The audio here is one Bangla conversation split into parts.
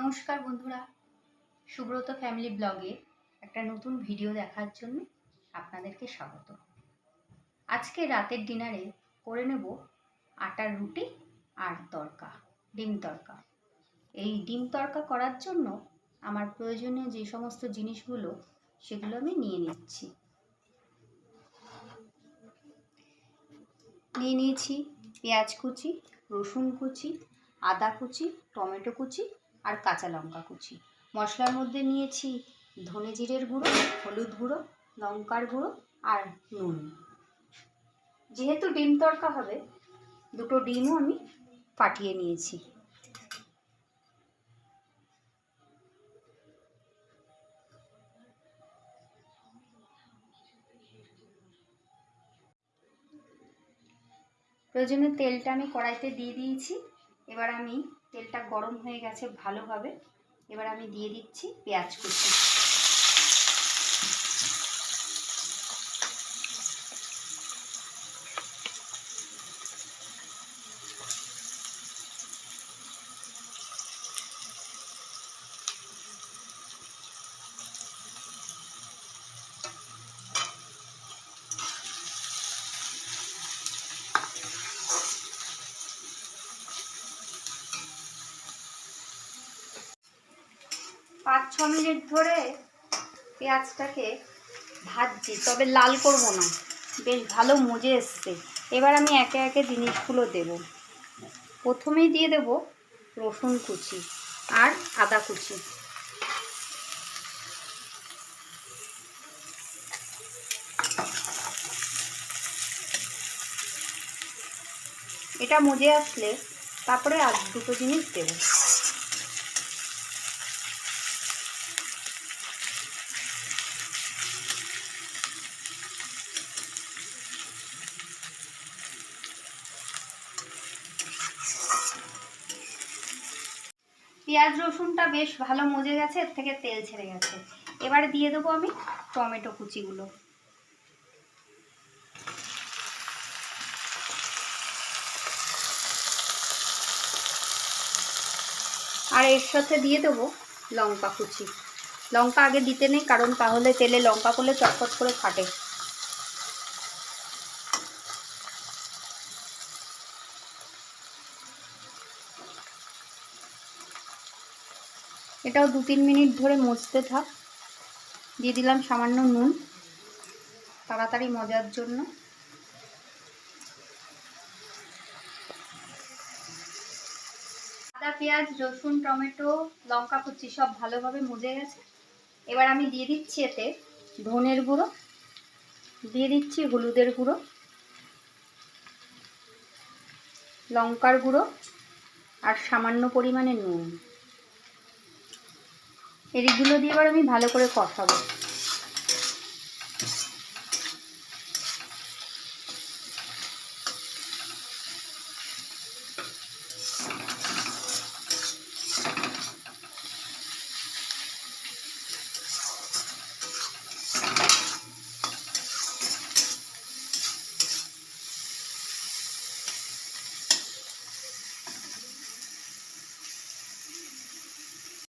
নমস্কার বন্ধুরা। সুব্রত ফ্যামিলি ব্লগে একটা নতুন ভিডিও দেখার জন্য আপনাদেরকে স্বাগত। আজকে রাতের ডিনারে করে নেব আটার রুটি আর তড়কা, ডিম তড়কা। এই ডিম তড়কা করার জন্য আমার প্রয়োজনীয় যে সমস্ত জিনিসগুলো, সেগুলো আমি নিয়ে নিচ্ছি। নিয়ে নিয়েছি পেঁয়াজ কুচি, রসুন কুচি, আদা কুচি, টমেটো কুচি আর কাঁচা লঙ্কা কুচি। মশলার মধ্যে নিয়েছি ধনে জিরের গুঁড়ো, হলুদ গুঁড়ো, লঙ্কার গুঁড়ো আর নুন। যেহেতু ডিম তড়কা হবে, দুটো ডিমও আমি ফাটিয়ে নিয়েছি। প্রয়োজনীয় তেলটা আমি কড়াইতে দিয়ে দিয়েছি। এবার আমি তেলটা গরম হয়ে গেছে ভালোভাবে। এবার আমি দিয়ে দিচ্ছি পেঁয়াজ কুচি। পাঁচ ছ মিনিট ধরে পেঁয়াজটাকে ভাজছি, তবে লাল করব না। বেশ ভালো মজে এসছে। এবার আমি একে একে জিনিসগুলো দেব। প্রথমেই দিয়ে দেব রসুন কুচি আর আদা কুচি। এটা মজে আসলে তারপরে আর দুটো জিনিস দেবো। পেঁয়াজ রসুনটা বেশ ভালো মজে গেছে, এর থেকে তেল ছেড়ে গেছে। এবারে দিয়ে দেবো আমি টমেটো কুচিগুলো। আর এর সাথে দিয়ে দেবো লঙ্কা কুচি। লঙ্কা আগে দিতে নেই, কারণ তাহলে তেলে লঙ্কা করলে চটপট করে ফাটে। এটাও দু তিন মিনিট ধরে মজতে থাক। দিয়ে দিলাম সামান্য নুন। তাড়াতাড়ি মজার জন্য। আদা, পেঁয়াজ, রসুন, টমেটো, লঙ্কা, কুচি সব ভালোভাবে মজে গেছে। এবার আমি দিয়ে দিচ্ছি এতে ধনের গুঁড়ো। দিয়ে দিচ্ছি হলুদের গুঁড়ো। লঙ্কার গুঁড়ো। আর সামান্য পরিমাণে নুন। এদিকগুলো দিয়ে এবার আমি ভালো করে কষাবো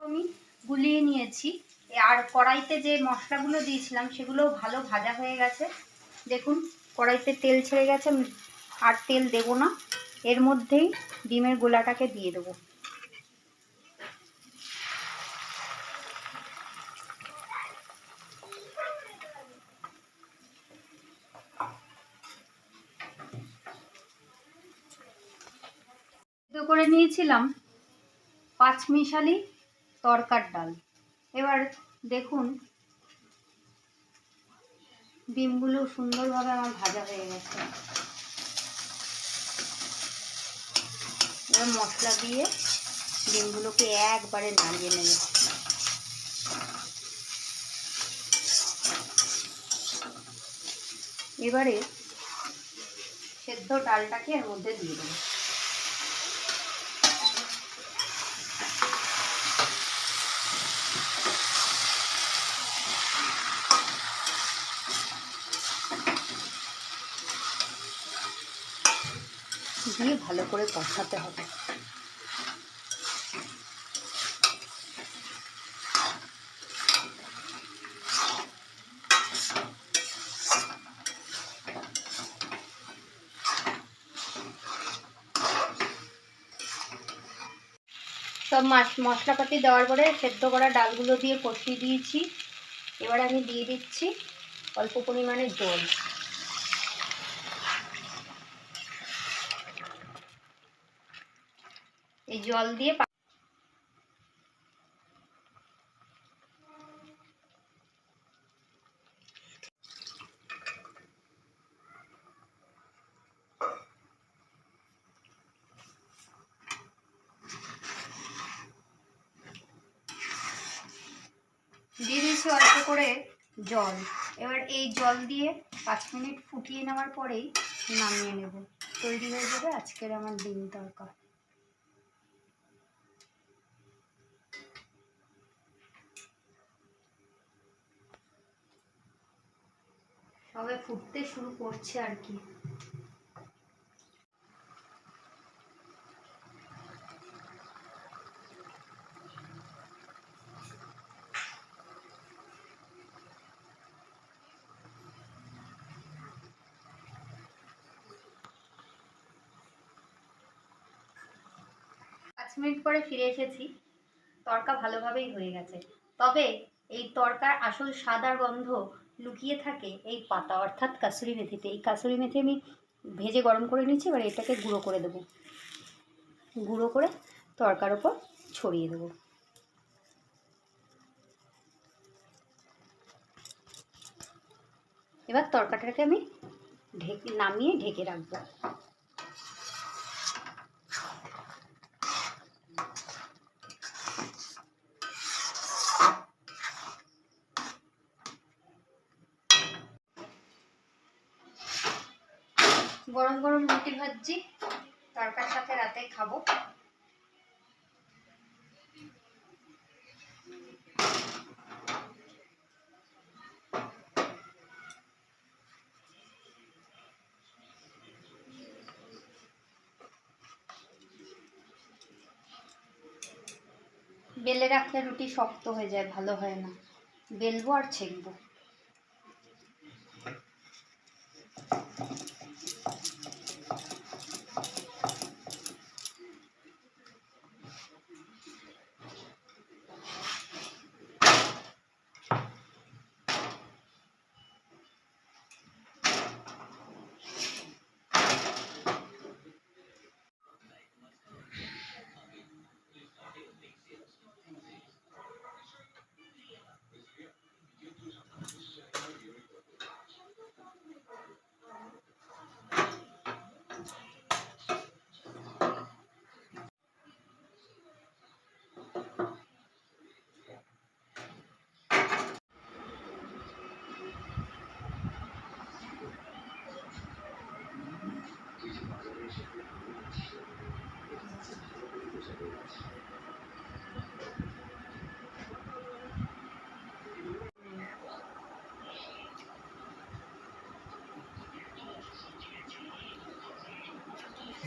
আমি নিয়েছি আর কড়াইতে যে মশলাগুলো দিয়েছিলাম সেগুলো ভালো ভাজা হয়ে গেছে। দেখুন, কড়াইতে তেল ছেড়ে গেছে আর তেল দেব না। এর মধ্যেই ডিমের গোলাটাকে দিয়ে দেবো। করে নিয়েছিলাম পাঁচমিশালি তরকার ডাল। এবার দেখুন, ডিমগুলো সুন্দরভাবে আমার ভাজা হয়ে গেছে। এবার মশলা দিয়ে ডিমগুলোকে একবারে নাড়িয়ে নেবে। এবারে সেদ্ধ ডালটাকে এর মধ্যে দিয়ে দেবো। ভালো করে কষাতে হবে। সব মাছ, মশলাপাতি দেওয়ার পরে সেদ্ধ করা ডালগুলো দিয়ে কষিয়ে দিয়েছি। এবার আমি দিয়ে দিচ্ছি অল্প পরিমাণে জল। এই জল দিয়ে দিয়ে দিয়েছি অল্প করে জল। এবার এই জল দিয়ে পাঁচ মিনিট ফুটিয়ে নেওয়ার পরেই নামিয়ে নেব। তৈরি হয়ে যাবে আজকের আমার ডিম তরকা। সবে ফুটতে শুরু করছে আর কি। পাঁচ মিনিট পরে ফিরে এসেছি। তরকা ভালোভাবেই হয়ে গেছে। তবে এই তরকার আসল সাদার গন্ধ লুকিয়ে থাকে এই পাতা, অর্থাৎ কাসুরি মেথিতে। এই কাসুরি মেথি আমি ভেজে গরম করে নিচ্ছি এবার এটাকে গুঁড়ো করে দেবো। গুঁড়ো করে তরকার ওপর ছড়িয়ে দেবো। এবার তরকাটাকে আমি ঢেকে, নামিয়ে ঢেকে রাখব। গরম গরম রুটি ভাজছি তরকার সাথে রাতে খাব। বেলে রাখলে রুটি শক্ত হয়ে যায়, ভালো হয় না। বেলবো আর ছেঁকবো।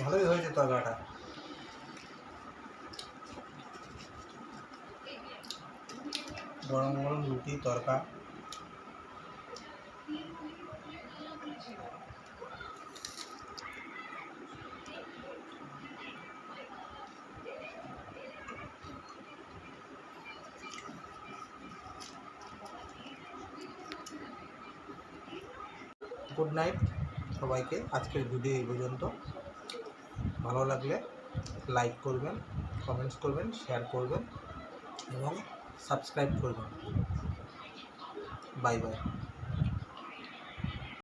ভালোই হয়েছে তরকাটা গরম গরম রুটি তরকা গুড নাইট সবাইকে। আজকের ভিডিও এই পর্যন্ত। ভালো লাগলে লাইক করবেন কমেন্টস করবেন শেয়ার করবেন এবং সাবস্ক্রাইব করবেন। Bye bye